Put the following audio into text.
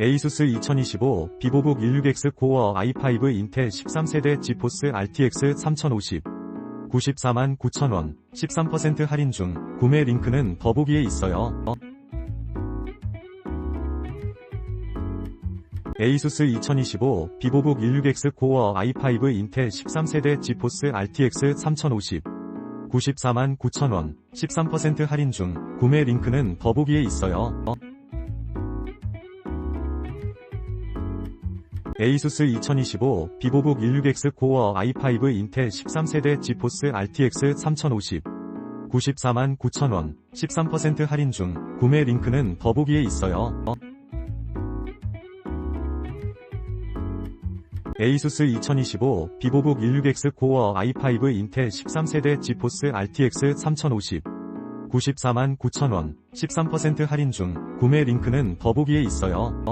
에이수스 2025 비보북 16X 코어 i5 인텔 13세대 지포스 RTX 3050 94만 9천원 13% 할인 중 구매 링크는 더보기에 있어요. 에이수스 2025 비보북 16X 코어 i5 인텔 13세대 지포스 RTX 3050 94만 9천원 13% 할인 중 구매 링크는 더보기에 있어요. 에 이수스 2025 비보북 16X 코어 i5 인텔 13세대 지포스 RTX 3050 94만 9천원 13% 할인 중 구매 링크는 더보기에 있어요. 에이수스 2025 비보북 16X 코어 i5 인텔 13세대 지포스 RTX 3050 94만 9천원 13% 할인 중 구매 링크는 더보기에 있어요.